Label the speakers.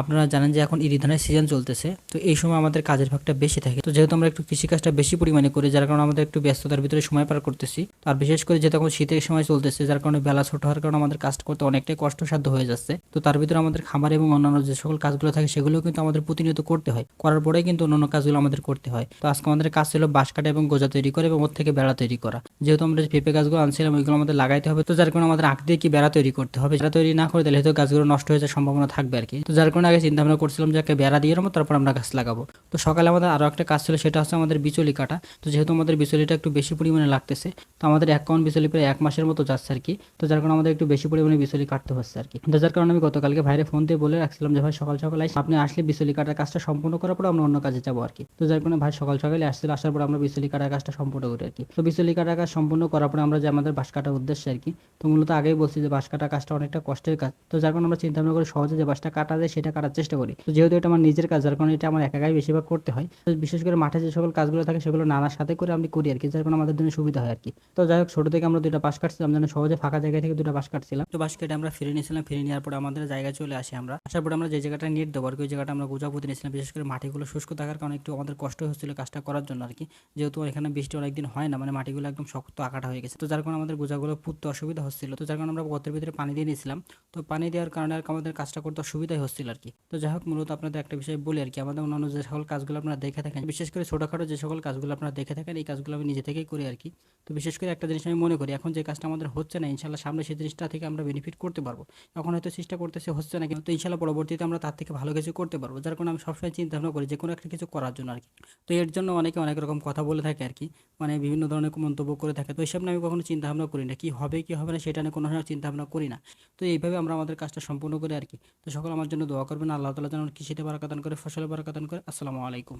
Speaker 1: আপনারা জানেন যে এখন ইরি ধানের সিজন চলতেছে, তো এই সময় আমাদের কাজের ভাগটা বেশি থাকে। তো যেহেতু আমরা একটু কৃষিকাজটা বেশি পরিমাণে করি, যার কারণে আমাদের একটু ব্যস্ততার ভিতরে সময় পার করতেছি, আর বিশেষ করে যেহেতু এখন শীতের সময় চলতেছে, যার কারণে বেলা ছোট হওয়ার কারণে আমাদের কাজ করতে অনেকটাই কষ্টসাধ্য হয়ে যাচ্ছে। তো তার ভিতরে আমাদের খামার এবং অন্যান্য যে সকল কাজগুলো থাকে সেগুলো কিন্তু আমাদের প্রতিনিয়ত করতে হয়। করার পরেই কিন্তু অন্যান্য কাজগুলো আমাদের করতে হয়। তো আজকে আমাদের কাজ ছিল বাঁশ কাটা এবং গোজা তৈরি করা এবং ওর থেকে বেড়া তৈরি করা। যেহেতু আমরা যে পেঁপে গাছগুলো আনছিলাম, ওইগুলো আমাদের লাগাইতে হবে। তো যার কারণে আমাদের আঁক দিয়ে কি বেড়া তৈরি করতে হবে? বেড়া তৈরি না করে দিলে হয়তো গাছগুলো নষ্ট হয়ে যাওয়ার সম্ভাবনা থাকবে আর কি। তো যার কারণে আগে চিন্তা ভাবনা করছিলাম যে একটা বেড়া দিয়ে দেবো তারপর আমরা গাছ লাগাবো। তো সকালে আমাদের আরও একটা কাজ ছিল, সেটা হচ্ছে আমাদের বিচলি কাটা তো যেহেতু আমাদের বিচলিটা একটু বেশি পরিমাণে লাগতেছে তো আমাদের এক কাউন্ট বিচলি প্রায় এক মাসের মতো যাচ্ছে আর কি। তো যার কারণে আমাদের একটু বেশি পরিমাণে বিচলি কাটতে হচ্ছে আর কি। তো যার কারণে আমি গতকালকে ভাইরে ফোন দিয়ে বলে রাখছিলাম যে, ভাই, সকাল সকাল আসি আপনি আসলে বিচলি কাটার কাজটা সম্পূর্ণ করার পর আমরা অন্য কাজে যাব আর কি। তো যার কারণে ভাই সকাল সকালে আসছিল, আসার পর আমরা বিচলি কাটার কাজটা সম্পূর্ণ করি আর কি। তো বিচলি কাটার কাজ সম্পূর্ণ করার পরে আমরা যে আমাদের বাঁশ কাটার উদ্দেশ্যে আর কি, তো মূলত আগেই বলছি যে বাঁশ কাটার কাজটা অনেকটা কষ্টের কাজ। তো যার কারণে আমরা চিন্তা ভাবনা করে সহজে যে বাঁশটা কাটা যায় সেটা কাটার চেষ্টা করি। তো যেহেতু এটা আমার নিজের কাজ, যার কারণে এটা আমার একাই বেশিরভাগ করতে হয়। তো বিশেষ করে মাঠে যে সকল কাজগুলো থাকে সেগুলো নানার সাথে করে আমি করি আর কি, যার কারণে আমাদের জন্য সুবিধা হয় আর কি। তো যাই হোক, ছোটো থেকে আমরা দুইটা বাঁশ কাটছিলাম যেন সহজে ফাঁকা জায়গা থেকে দুটো বাঁশ কাটছিলাম। তো বাঁশ কেটে আমরা ফিরে নিয়েছিলাম, ফিরে নেওয়ার পরে আমাদের জায়গায় চলে আসি আমরা। আসার পরে আমরা যে জায়গাটা নেট দেবো আর কি, ওই জায়গাটা আমরা গোজা পুঁতে নিয়েছিলাম, বিশেষ করে মাটিগুলো শুষ্ক থাকার কারণে একটু আমাদের কষ্ট হচ্ছিল কাজটা করার জন্য আর কি। যেহেতু এখানে বৃষ্টি অনেকদিন হয় না মানে মাটিগুলো একদম শক্ত আকাটা হয়ে গেছে। তো যার কারণে আমাদের গোজাগুলো পুঁততে অসুবিধা হচ্ছিল। তো যার কারণে আমরা গতের ভিতরে পানি দিয়ে নিয়েছিলাম। তো পানি দেওয়ার কারণে আর আমাদের কাজটা করতে অসুবিধাই হচ্ছিল আর কি। তো যাই হোক, মূলত আপনাদের একটা বিষয় বলি আর কি, আমাদের অন্যান্য যে সকল কাজগুলো আপনারা দেখে থাকেন, বিশেষ করে ছোটোখাটো যে সকল কাজগুলো আপনারা দেখে থাকেন, এই কাজগুলো আমি নিজে থেকেই করি আর কি। তো বিশেষ করে একটা জিনিস আমি মনে করি, এখন যে কাজটা আমাদের হচ্ছে না, ইনশাল্লাহ সামনে সেই জিনিসটা থেকে আমরা বেনিফিট করতে পারব। এখন হয়তো চেষ্টা করতেছে, হচ্ছে না, কিন্তু ইনশাল্লাহ পরবর্তীতে আমরা তার থেকে ভালো কিছু করতে পারব, যার কারণে আমি সবসময় চিন্তা ভাবনা করি যে কোনো একটা কিছু করার জন্য আর কি তো এর জন্য অনেকে অনেক রকম কথা বলে থাকে আর কি মানে বিভিন্ন ধরনের মন্তব্য করে থাকে। তো এইসব নিয়ে আমি কখনো চিন্তা ভাবনা করি না, কি হবে কি হবে না, সেটা নিয়ে কোনো চিন্তা ভাবনা করি না। তো এইভাবে আমরা আমাদের কাজটা সম্পূর্ণ করি আর কি তো সকল আমার জন্য দোয়া করবেন, আল্লাহ তালা যেন কৃষিতে বারাকাদান করে, ফসলে বারাকাদান করে। আসসালামু আলাইকুম।